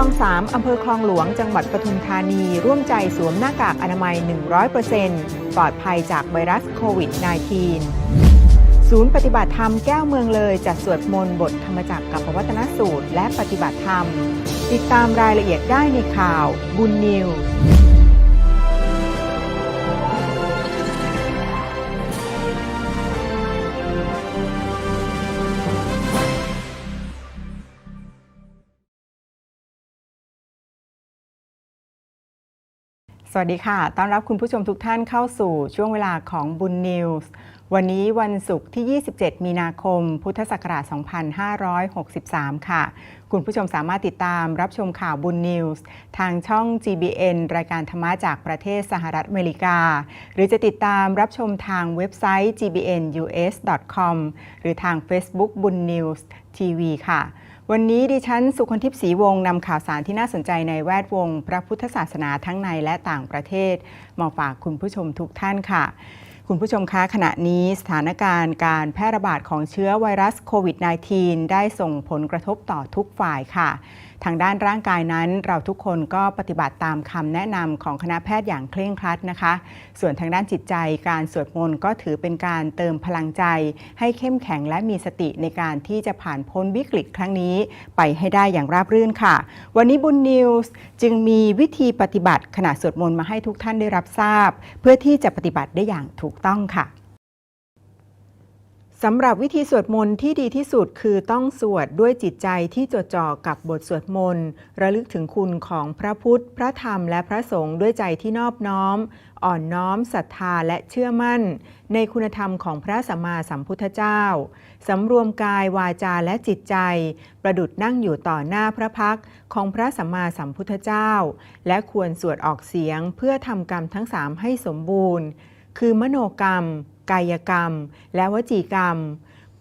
องสามอำเภอคลองหลวง จังหวัดปทุมธานี ร่วมใจสวมหน้ากากอนามัย 100%ปลอดภัยจากไวรัสโควิด -19 ศูนย์ปฏิบัติธรรมแก้วเมืองเลยจัดสวดมนต์บทธรรมจักรกับปวัตนสูตร และปฏิบัติธรรม ติดตามรายละเอียดได้ในข่าวบุญนิว สวัสดีค่ะ ต้อนรับคุณผู้ชมทุกท่านเข้าสู่ช่วงเวลาของบุญนิวส์ วันนี้วันศุกร์ที่ 27 มีนาคม พุทธศักราช 2563 ค่ะ คุณผู้ชมสามารถติดตามรับชมข่าวบุญนิวส์ทางช่อง GBN รายการธรรมะจากประเทศสหรัฐอเมริกา หรือจะติดตามรับชมทางเว็บไซต์ gbnus.com หรือทาง Facebook บุญนิวส์ทีวีค่ะ วันนี้ดิฉันสุคนทิพย์ศรีวงศ์นำข่าวสารที่น่าสนใจในแวดวง พระพุทธศาสนาทั้งในและต่างประเทศ มาฝากคุณผู้ชมทุกท่านค่ะ คุณผู้ชมคะขณะนี้สถานการณ์การแพร่ระบาดของเชื้อไวรัสโควิด -19 ได้ส่งผลกระทบต่อทุกฝ่ายค่ะ ทางด้านร่างกายนั้นเราทุกคนก็ปฏิบัติตามคำแนะนำของคณะแพทย์อย่างเคร่งครัดนะคะ ส่วนทางด้านจิตใจการสวดมนต์ก็ถือเป็นการเติมพลังใจ ให้เข้มแข็งและมีสติในการที่จะผ่านพ้นวิกฤตครั้งนี้ ไปให้ได้อย่างราบรื่นค่ะ วันนี้บุญนิวส์จึงมีวิธีปฏิบัติขณะสวดมนต์มาให้ทุกท่านได้รับทราบ เพื่อที่จะปฏิบัติได้อย่างถูกต้องค่ะ สำหรับวิธีสวดมนต์ที่ดีที่สุดคือต้องสวดด้วยจิตใจที่จดจ่อกับบทสวดมนต์ระลึกถึงคุณของพระพุทธ พระธรรมและพระสงฆ์ด้วยใจที่นอบน้อม อ่อนน้อมศรัทธาและเชื่อมั่น ในคุณธรรมของพระสัมมาสัมพุทธเจ้าสำรวมกายวาจาและจิตใจ ประดุดนั่งอยู่ต่อหน้าพระพักของพระสัมมาสัมพุทธเจ้า และควรสวดออกเสียงเพื่อทำกรรมทั้งสามให้สมบูรณ์ คือมโนกรรม กายกรรม และวจีกรรม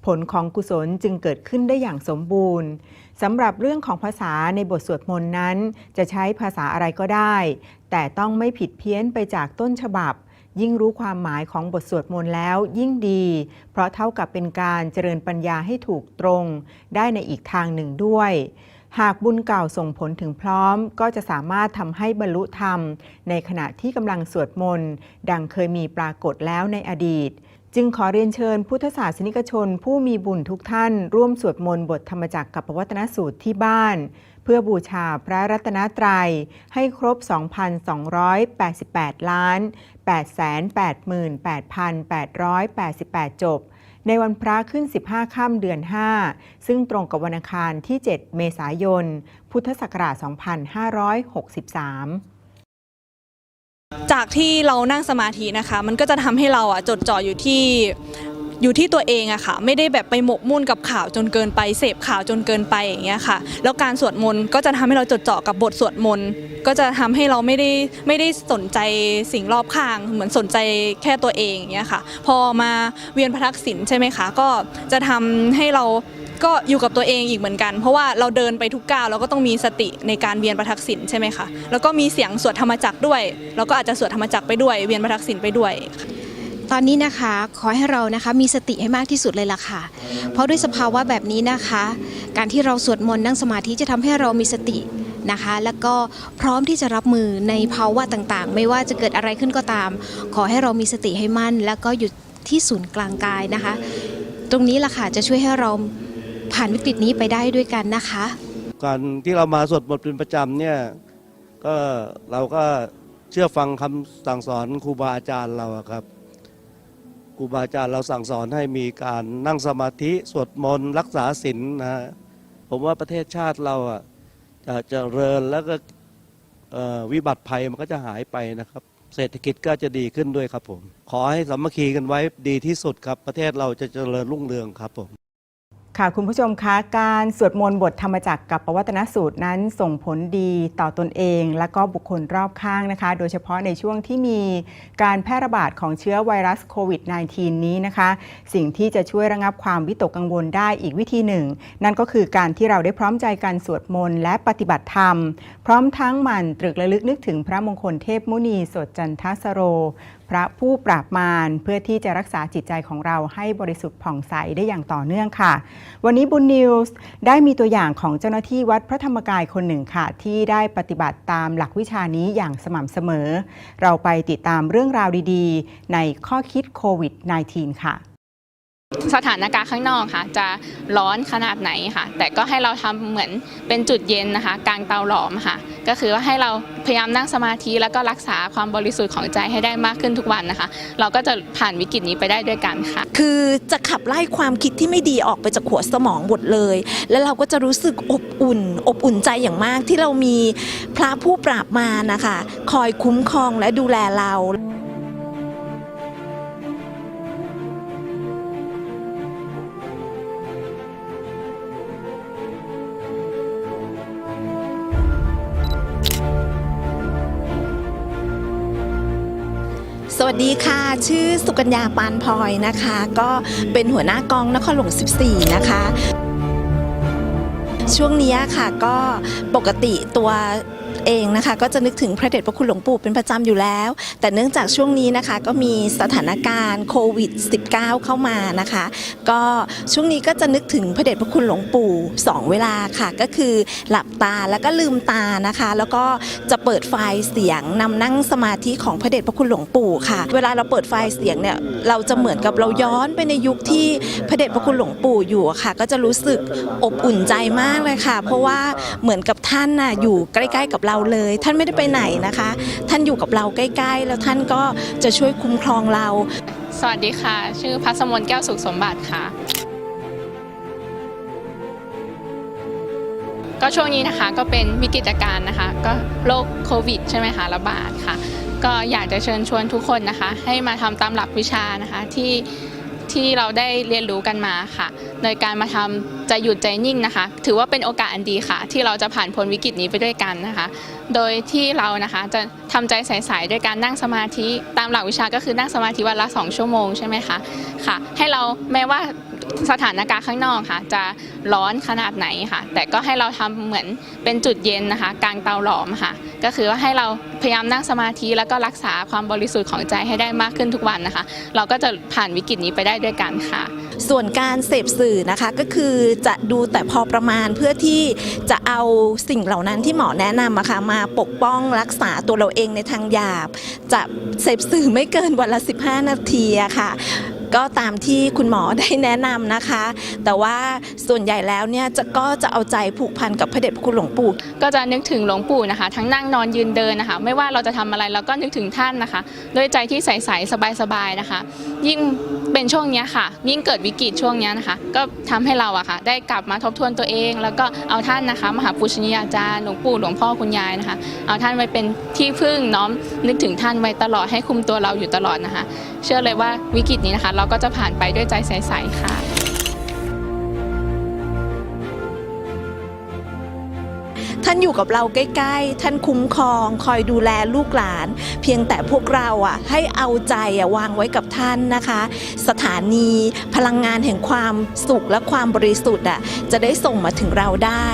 ผลของกุศลจึงเกิดขึ้นได้อย่างสมบูรณ์สำหรับเรื่องของภาษาในบทสวดมนต์นั้น จะใช้ภาษาอะไรก็ได้ แต่ต้องไม่ผิดเพี้ยนไปจากต้นฉบับ ยิ่งรู้ความหมายของบทสวดมนต์แล้วยิ่งดี เพราะเท่ากับเป็นการเจริญปัญญาให้ถูกตรง ได้ในอีกทางหนึ่งด้วย หากบุญเก่าส่งผลถึงพร้อม ก็จะสามารถทำให้บรรลุธรรม ในขณะที่กำลังสวดมนต์ดังเคยมีปรากฏแล้วในอดีต จึงขอเรียนเชิญพุทธศาสนิกชน ผู้มีบุญทุกท่าน ร่วมสวดมนต์บทธรรมจักรกับปวัตนสูตรที่บ้าน เพื่อบูชาพระรัตนตรัย ให้ครบ 2,288 ล้าน 888,888 จบ ในวันพระขึ้น 15 ค่ำเดือน 5 ซึ่งตรงกับวันอังคารที่ 7 เมษายน พุทธศักราช 2563จากที่เรานั่งสมาธินะคะ มันก็จะทำให้เราอะจดจ่ออยู่ที่ อยู่ที่ตัวเองอะค่ะ ไม่ได้แบบไปหมกมุ่นกับข่าวจนเกินไป เสพข่าวจนเกินไปอย่างเงี้ยค่ะ แล้วการสวดมนต์ก็จะทำให้เราจดจ่อกับบทสวดมนต์ก็จะทำให้เราไม่ได้ไม่ได้สนใจสิ่งรอบข้าง เหมือนสนใจแค่ตัวเองอย่างเงี้ยค่ะ พอมาเวียนพระทักษิณใช่ไหมคะก็จะทำให้เราก็อยู่กับตัวเองอีกเหมือนกัน เพราะว่าเราเดินไปทุกก้าวเราก็ต้องมีสติในการเวียนประทักษิณใช่ไหมคะแล้วก็มีเสียงสวดธรรมจักรด้วย เราก็อาจจะสวดธรรมจักรไปด้วย เวียนประทักษิณไปด้วย ตอนนี้นะคะขอให้เรานะคะมีสติให้มากที่สุดเลยล่ะค่ะ เพราะด้วยสภาวะแบบนี้นะคะ การที่เราสวดมนต์นั่งสมาธิจะทำให้เรามีสตินะคะ แล้วก็พร้อมที่จะรับมือในภาวะต่างๆ ไม่ว่าจะเกิดอะไรขึ้นก็ตาม ขอให้เรามีสติให้มั่น แล้วก็อยู่ที่ศูนย์กลางกายนะคะ ตรงนี้ล่ะค่ะจะช่วยให้เราผ่านวิกฤตนี้ไปได้ด้วยกันนะคะ การที่เรามาสวดมนต์เป็นประจำเนี่ยก็เราก็เชื่อฟังคำสั่งสอนครูบาอาจารย์เราอะครับค รูบาอาจารย์เราสั่งสอนให้มีการนั่งสมาธิสวดมนต์รักษาศีลนะฮะผมว่าประเทศชาติเราอะจะเจริญแล้วก็วิบัติภัยมันก็จะหายไปนะครับ เศรษฐกิจก็จะดีขึ้นด้วยครับผม ขอให้สามัคคีกันไว้ดีที่สุดครับ ประเทศเราจะเจริญรุ่งเรืองครับผม ค่ะคุณผู้ชมคะการสวดมนต์บทธรรมจักรกับปวัตนสูตรนั้นส่งผลดีต่อตนเอง และก็บุคคลรอบข้างนะคะ โดยเฉพาะในช่วงที่มีการแพร่ระบาดของเชื้อไวรัสโควิด -19 นี้นะคะ สิ่งที่จะช่วยระงับความวิตกกังวลได้อีกวิธีหนึ่ง นั่นก็คือการที่เราได้พร้อมใจกันสวดมนต์และปฏิบัติธรรม พร้อมทั้งหมันตรึกระลึกนึกถึงพระมงคลเทพมุนีสดจันทสโร พระผู้ปราบมารเพื่อที่จะรักษาจิตใจของเราให้บริสุทธิ์ผ่องใสได้อย่างต่อเนื่องค่ะ วันนี้บุญนิวส์ได้มีตัวอย่างของเจ้าหน้าที่วัดพระธรรมกายคนหนึ่งค่ะ ที่ได้ปฏิบัติตามหลักวิชานี้อย่างสม่ำเสมอ เราไปติดตามเรื่องราวดีๆ ในข้อคิดโควิด -19 ค่ะ สถานการณ์ข้างนอกค่ะ จะร้อนขนาดไหนค่ะ แต่ก็ให้เราทำเหมือนเป็นจุดเย็นนะคะกลางเตาหลอมค่ะ ก็คือว่าให้เราพยายามนั่งสมาธิแล้วก็รักษาความบริสุทธิ์ของใจให้ได้มากขึ้นทุกวันนะคะ เราก็จะผ่านวิกฤตนี้ไปได้ด้วยกันค่ะ คือจะขับไล่ความคิดที่ไม่ดีออกไปจากหัวสมองหมดเลย แล้วเราก็จะรู้สึกอบอุ่น อบอุ่นใจอย่างมากที่เรามีพระผู้ปราบมานะคะ คอยคุ้มครองและดูแลเรา วัสดีค่ะ ชื่อสุกัญญาปานพลอยนะคะ ก็เป็นหัวหน้ากองนครหลวง 14 นะคะ ช่วงนี้ค่ะก็ปกติตัว เองนะคะก็จะนึกถึงพระเดชพระคุณหลวงปู่เป็นประจำอยู่แล้ว แต่เนื่องจากช่วงนี้นะคะก็มีสถานการณ์โควิด -19 เข้ามานะคะ ก็ช่วงนี้ก็จะนึกถึงพระเดชพระคุณหลวงปู่สองเวลาค่ะ ก็คือหลับตาแล้วก็ลืมตานะคะ แล้วก็จะเปิดไฟล์เสียงนำนั่งสมาธิของพระเดชพระคุณหลวงปู่ค่ะ เวลาเราเปิดไฟล์เสียงเนี่ยเราจะเหมือนกับเราย้อนไปในยุคที่พระเดชพระคุณหลวงปู่อยู่ค่ะ ก็จะรู้สึกอบอุ่นใจมากเลยค่ะ เพราะว่าเหมือนกับท่านน่ะอยู่ใกล้ ๆ กับเราเลย ท่านไม่ได้ไปไหนนะคะ ท่านอยู่กับเราใกล้ ๆ แล้วท่านก็จะช่วยคุ้มครองเรา สวัสดีค่ะ ชื่อพัสมนแก้วสุขสมบัติค่ะ ก็ช่วงนี้นะคะก็เป็นวิกฤตการณ์นะคะ ก็โรคโควิดใช่ไหมคะระบาดค่ะ ก็อยากจะเชิญชวนทุกคนนะคะ ให้มาทำตามหลักวิชานะคะที่ ที่เราได้เรียนรู้กันมาค่ะ โดยการมาทำใจหยุดใจนิ่งนะคะ ถือว่าเป็นโอกาสอันดีค่ะ ที่เราจะผ่านพ้นวิกฤตนี้ไปด้วยกันนะคะ โดยที่เรานะคะจะทำใจใสๆด้วยการนั่งสมาธิตามหลักวิชาก็คือนั่งสมาธิวันละ 2 ชั่วโมงใช่ไหมคะค่ะ ให้เราแม้ว่า สถานการณ์ข้างนอกค่ะ จะร้อนขนาดไหนค่ะ แต่ก็ให้เราทำเหมือนเป็นจุดเย็นนะคะ กลางเตาหลอมค่ะ ก็คือว่าให้เราพยายามนั่งสมาธิแล้วก็รักษาความบริสุทธิ์ของใจให้ได้มากขึ้นทุกวันนะคะ เราก็จะผ่านวิกฤตนี้ไปได้ด้วยกันค่ะ ส่วนการเสพสื่อนะคะก็คือจะดูแต่พอประมาณเพื่อที่จะเอาสิ่งเหล่านั้นที่หมอแนะนำอะค่ะมาปกป้องรักษาตัวเราเองในทางหยาบ จะเสพสื่อไม่เกินวันละ 15 นาทีะค่ะ ก็ตามที่คุณหมอได้แนะนำนะคะ แต่ว่าส่วนใหญ่แล้วเนี่ยจะก็จะเอาใจผูกพันกับพระเดชพระคุณหลวงปู่ ก็จะนึกถึงหลวงปู่นะคะ ทั้งนั่งนอนยืนเดินนะคะ ไม่ว่าเราจะทำอะไรเราก็นึกถึงท่านนะคะ ด้วยใจที่ใสๆสบายๆนะคะ ยิ่ง เป็นช่วงนี้ค่ะ ยิ่งเกิดวิกฤตช่วงนี้นะคะ ก็ทำให้เราอะค่ะ ได้กลับมาทบทวนตัวเอง แล้วก็เอาท่านนะคะ มหาปุชนียาจารย์หลวงปู่หลวงพ่อคุณยายนะคะ เอาท่านไว้เป็นที่พึ่งน้อมนึกถึงท่านไว้ตลอดให้คุมตัวเราอยู่ตลอดนะคะ เชื่อเลยว่าวิกฤตนี้นะคะ เราก็จะผ่านไปด้วยใจใสๆค่ะ ท่านอยู่กับเราใกล้ ๆ ท่านคุ้มครอง คอยดูแลลูกหลาน เพียงแต่พวกเราอะให้เอาใจอะวางไว้กับท่านนะคะ สถานีพลังงานแห่งความสุขและความบริสุทธิ์อะจะได้ส่งมาถึงเราได้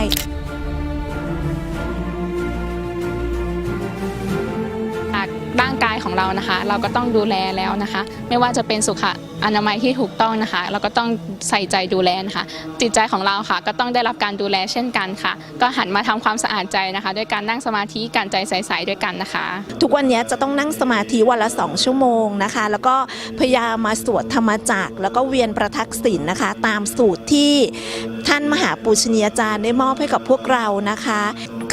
เรานะคะ เราก็ต้องดูแลแล้วนะคะ ไม่ว่าจะเป็นสุขอนามัยที่ถูกต้องนะคะ เราก็ต้องใส่ใจดูแลนะคะ จิตใจของเราค่ะ ก็ต้องได้รับการดูแลเช่นกันค่ะ ก็หันมาทำความสะอาดใจนะคะ ด้วยการนั่งสมาธิการใจใสๆด้วยกันนะคะ ทุกวันนี้จะต้องนั่งสมาธิวันละสองชั่วโมงนะคะ แล้วก็พยายามมาสวดธรรมจักรแล้วก็เวียนประทักษิณนะคะ ตามสูตรที่ท่านมหาปูชนียาจารย์ได้มอบให้กับพวกเรานะคะ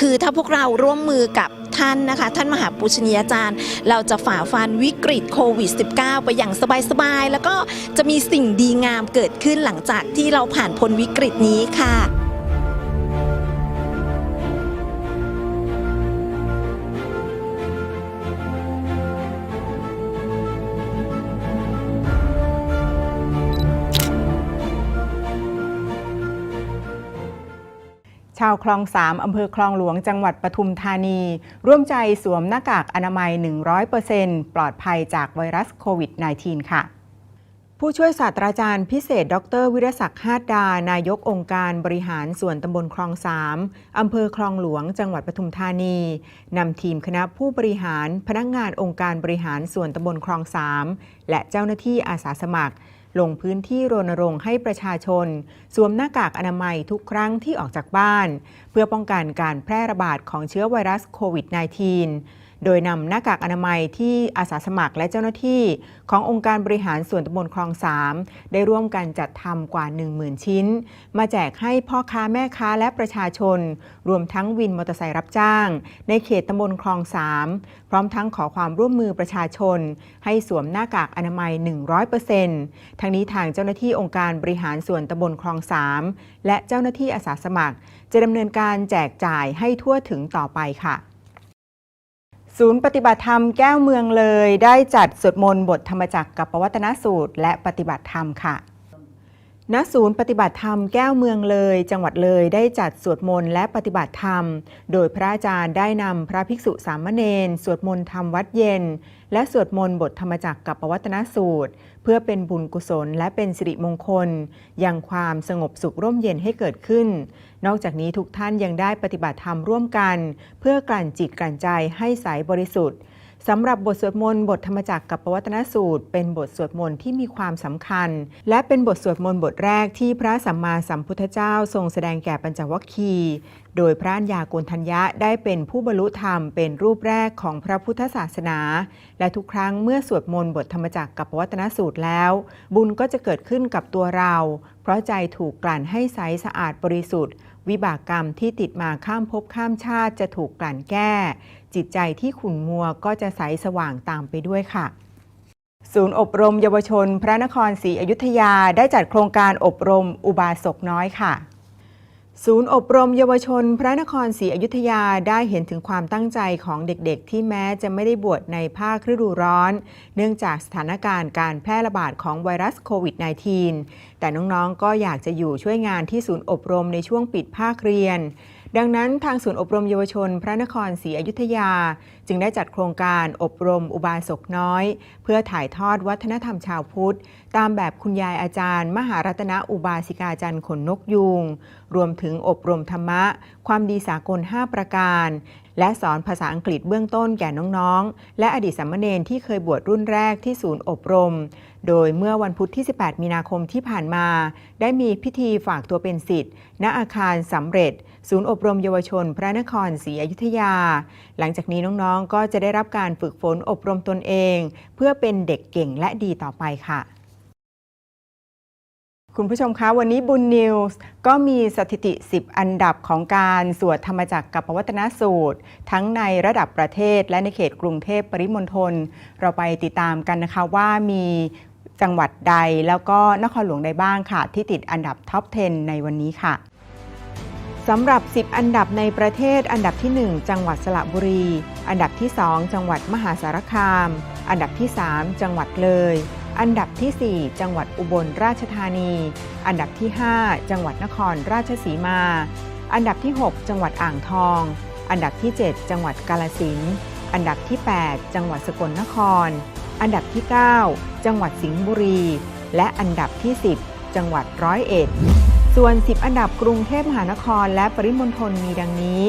คือถ้าพวกเราร่วมมือกับ ท่านนะคะ ท่านมหาปูชนียาจารย์ เราจะฝ่าฟันวิกฤตโควิด -19 ไปอย่างสบายๆ แล้วก็จะมีสิ่งดีงามเกิดขึ้นหลังจากที่เราผ่านพ้นวิกฤตนี้ค่ะาวคลองสามอำเภอคลองหลวงจังหวัดปทุมธานี ร่วมใจสวมหน้ากากอนามัย 100%ปลอดภัยจากไวรัสโควิด -19 ค่ะ ผู้ช่วยศาสตราจารย์พิเศษ ดร วิรศักดิ์ฮาดดา นายกองค์การบริหารส่วนตำบลคลองสามอำเภอคลองหลวง จังหวัดปทุมธานีนำทีมคณะผู้บริหารพนักงานองค์การบริหารส่วนตำบลคลองสามและเจ้าหน้าที่อาสาสมัคร ลงพื้นที่รณรงค์ให้ประชาชน สวมหน้ากากอนามัยทุกครั้งที่ออกจากบ้าน เพื่อป้องกันการแพร่ระบาดของเชื้อไวรัสโควิด -19 โดยนำหน้ากากอนามัยที่อาสาสมัครและเจ้าหน้าที่ ขององค์การบริหารส่วนตำบลคลองสามได้ร่วมกันจัดทำกว่า 10,000 ชิ้น มาแจกให้พ่อค้าแม่ค้าและประชาชน รวมทั้งวินมอเตอร์ไซค์รับจ้าง ในเขตตำบลคลองสามพร้อมทั้งขอความร่วมมือประชาชน ให้สวมหน้ากากอนามัย 100%ทั้งนี้ทางเจ้าหน้าที่องค์การบริหารส่วนตำบลคลองสามและเจ้าหน้าที่อาสาสมัคร จะดำเนินการแจกจ่ายให้ทั่วถึงต่อไปค่ะ ศูนย์ปฏิบัติธรรมแก้วเมืองเลย ได้จัดสวดมนต์บทธรรมจักรกับปวัตนสูตร และปฏิบัติธรรมค่ะ ณศูนย์ปฏิบัติธรรมแก้วเมืองเลย จังหวัดเลยได้จัดสวดมนต์และปฏิบัติธรรม โดยพระอาจารย์ได้นำพระภิกษุสามเณรสวดมนต์ธรรมวัดเย็น และสวดมนต์บทธรรมจักรกับปวัตนสูตร เพื่อเป็นบุญกุศลและเป็นสิริมงคล ยังความสงบสุขร่มเย็นให้เกิดขึ้น นอกจากนี้ทุกท่านยังได้ปฏิบัติธรรมร่วมกัน เพื่อกลั่นจิตกลั่นใจให้ใสบริสุทธิ์ สำหรับบทสวดมนต์บทธรรมจักรกับปวัตนสูตร เป็นบทสวดมนต์ที่มีความสำคัญ และเป็นบทสวดมนต์บทแรกที่พระสัมมาสัมพุทธเจ้าทรงแสดงแก่ปัญจวัคคีย์โดยพระัญญาโกณทัญญะได้เป็นผู้บรรลุธรรมเป็นรูปแรกของพระพุทธศาสนา และทุกครั้งเมื่อสวดมนต์บทธรรมจักรกับปวัตนสูตรแล้ว บุญก็จะเกิดขึ้นกับตัวเรา เพราะใจถูกกลั่นให้ใสสะอาดบริสุทธิ์ วิบากกรรมที่ติดมาข้ามภพข้ามชาติจะถูกกลั่นแก้ จิตใจที่ขุ่นมัวก็จะใสสว่างตามไปด้วยค่ะ ศูนย์อบรมเยาวชน พระนครศรีอยุธยาได้จัดโครงการอบรมอุบาสกน้อยค่ะ ศูนย์อบรมเยาวชน พระนครศรีอยุธยาได้เห็นถึงความตั้งใจของเด็กๆ ที่แม้จะไม่ได้บวชในภาคฤดูร้อน เนื่องจากสถานการณ์การแพร่ระบาดของไวรัสโควิด -19 แต่น้องๆ ก็อยากจะอยู่ช่วยงานที่ศูนย์อบรมในช่วงปิดภาคเรียน ดังนั้นทางศูนย์อบรมเยาวชน พระนครศรีอยุธยา จึงได้จัดโครงการอบรมอุบาสกน้อย เพื่อถ่ายทอดวัฒนธรรมชาวพุทธ ตามแบบคุณยายอาจารย์ มหารัตนอุบาสิกาจันทร์ขนนกยูงรวมถึงอบรมธรรมะ ความดีสากล 5 ประการ และสอนภาษาอังกฤษเบื้องต้นแก่น้องๆ และอดีตสามเณรที่เคยบวชรุ่นแรกที่ศูนย์อบรม โดยเมื่อวันพุธที่ 18 มีนาคมที่ผ่านมา ได้มีพิธีฝากตัวเป็นสิทธิ์ณอาคารสำเร็จ ศูนย์อบรมเยาวชน พระนครศรีอยุธยา หลังจากนี้น้องๆ ก็จะได้รับการฝึกฝนอบรมตนเอง เพื่อเป็นเด็กเก่งและดีต่อไปค่ะคุณผู้ชมคะวันนี้บุญนิวส์ก็มีสถิติ 10 อันดับของการสวดธรรมจักรกับปวัตนสูตร ทั้งในระดับประเทศและในเขตกรุงเทพปริมณฑลเราไปติดตามกันนะคะว่ามีจังหวัดใดแล้วก็นครหลวงใดบ้างค่ะ ที่ติดอันดับท็อป 10 ในวันนี้ค่ะ สำหรับ 10 อันดับในประเทศ อันดับที่ 1 จังหวัดสระบุรี อันดับที่ 2 จังหวัดมหาสารคาม อันดับที่ 3 จังหวัดเลย อันดับที่ 4 จังหวัดอุบลราชธานี อันดับที่ 5 จังหวัดนครราชสีมา อันดับที่ 6 จังหวัดอ่างทอง อันดับที่ 7 จังหวัดกาลสินอันดับที่ 8 จังหวัดสกลนคร อันดับที่ 9 จังหวัดสิงห์บุรี และอันดับที่ 10 จังหวัดร้อยเอ็ด ส่วน 10 อันดับกรุงเทพมหานครและปริมณฑลมีดังนี้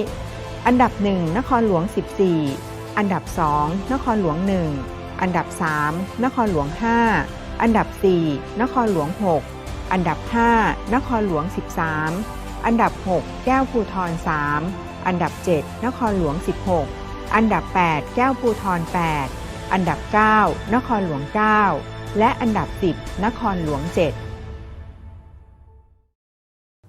อันดับ 1 นครหลวง 14 อันดับ 2 นครหลวง 1 อันดับ 3 นครหลวง 5 อันดับ 4 นครหลวง 6 อันดับ 5 นครหลวง 13 อันดับ 6 แก้วภูทร 3 อันดับ 7 นครหลวง 16 อันดับ 8 แก้วภูทร 8 อันดับ 9 นครหลวง 9 และอันดับ 10 นครหลวง 7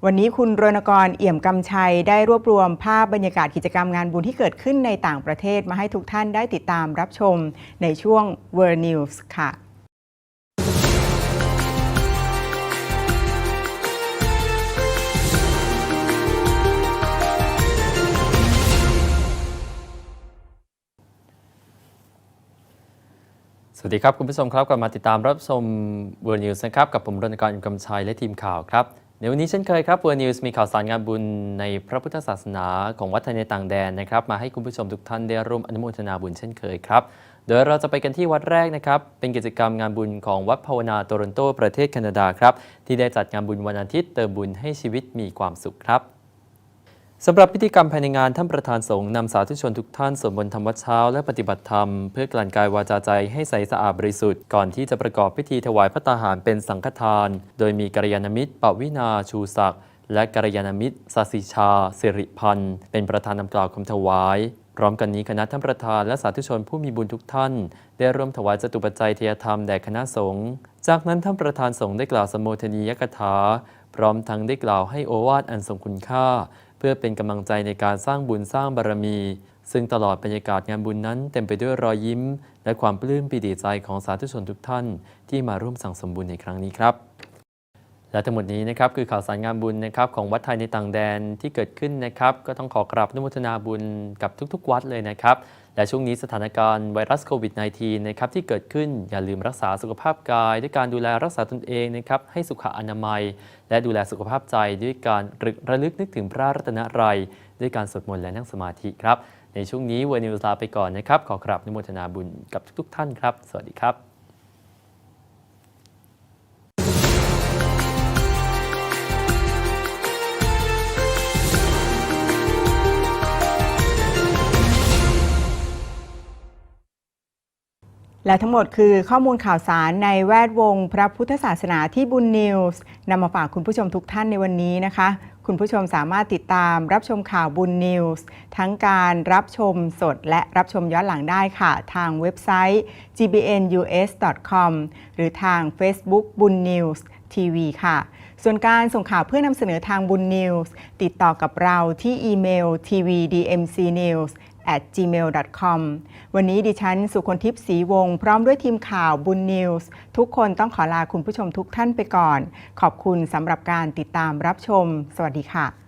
วันนี้คุณรณกรเอี่ยมกำชัยได้รวบรวมภาพบรรยากาศกิจกรรมงานบุญที่เกิดขึ้นในต่างประเทศมาให้ทุกท่านได้ติดตามรับชมในช่วง World News ค่ะสวัสดีครับ คุณผู้ชมครับกลับมาติดตามรับชม World News นะครับ กับผมรณกรอิมกำชัยและทีมข่าวครับ ในวันนี้เช่นเคยครับเวอร์นิวส์มีข่าวสารงานบุญในพระพุทธศาสนาของวัดไทยในต่างแดนนะครับ มาให้คุณผู้ชมทุกท่านได้ร่วมอนุโมทนาบุญเช่นเคยครับ โดยเราจะไปกันที่วัดแรกนะครับ เป็นกิจกรรมงานบุญของวัดภาวนาโตรอนโตประเทศแคนาดาครับ ที่ได้จัดงานบุญวันอาทิตย์เติมบุญให้ชีวิตมีความสุขครับ สำหรับพิธีกรรมภายในงานท่านประธานสงฆ์นำสาธุชนทุกท่านสวดมนต์ทำวัดเช้าและปฏิบัติธรรม เพื่อกลั่นกายวาจาใจให้ใสสะอาดบริสุทธิ์ก่อนที่จะประกอบพิธีถวายพระตาหารเป็นสังฆทาน โดยมีกัลยาณมิตรปวินาชูศักดิ์และกัลยาณมิตรสสิชาสิริพันธ์ เป็นประธานนำกล่าวคำถวาย พร้อมกันนี้คณะท่านประธานและสาธุชนผู้มีบุญทุกท่าน ได้ร่วมถวายจตุปัจจัยเทยธรรมแด่คณะสงฆ์จากนั้นท่านประธานสงฆ์ได้กล่าวสมโภชนียกถาพร้อมทั้งได้กล่าวให้โอวาทอันทรงคุณค่า พื่อเป็นกำลังใจในการสร้างบุญสร้างบารมี ซึ่งตลอดบรรยากาศงานบุญนั้นเต็มไปด้วยรอยยิ้ม และความปลื้มปิติใจของสาธุชนทุกท่าน ที่มาร่วมสั่งสมบุญในครั้งนี้ครับ และทั้งหมดนี้นะครับคือข่าวสารงานบุญนะครับของวัดไทยในต่างแดนที่เกิดขึ้นนะครับก็ต้องขอกราบนุโมทนาบุญกับทุกๆ วัดเลยนะครับและช่วงนี้สถานการณ์ไวรัสโควิด -19 นะครับที่เกิดขึ้นอย่าลืมรักษาสุขภาพกาย ด้วยการดูแลรักษาตนเองนะครับให้สุขอนามัย และดูแลสุขภาพใจด้วยการระระลึกนึกถึงพระรัตนตรัยด้วยการสวดมนต์และนั่งสมาธิครับ ในช่วงนี้เวนิวลาไปก่อนนะครับ ขอกราบนุโมทนาบุญกับทุกๆท่านครับ สวัสดีครับ และทั้งหมดคือข้อมูลข่าวสารในแวดวงพระพุทธศาสนาที่บุญนิวส์นำมาฝากคุณผู้ชมทุกท่านในวันนี้นะคะ คุณผู้ชมสามารถติดตามรับชมข่าวบุญนิวส์ทั้งการรับชมสดและรับชมย้อนหลังได้ค่ะ ทางเว็บไซต์ gbnus.com หรือทาง Facebook บุญนิวส์ทีวีค่ะ ส่วนการส่งข่าวเพื่อนำเสนอทางบุญนิวส์ติดต่อกับเราที่อีเมล tvdmcnews at gmail.com วันนี้ดิฉัน สุคนทิพย์ศรีวงศ์พร้อมด้วยทีมข่าวบุญนิวส์ทุกคนต้องขอลาคุณผู้ชมทุกท่านไปก่อน ขอบคุณสำหรับการติดตามรับชม สวัสดีค่ะ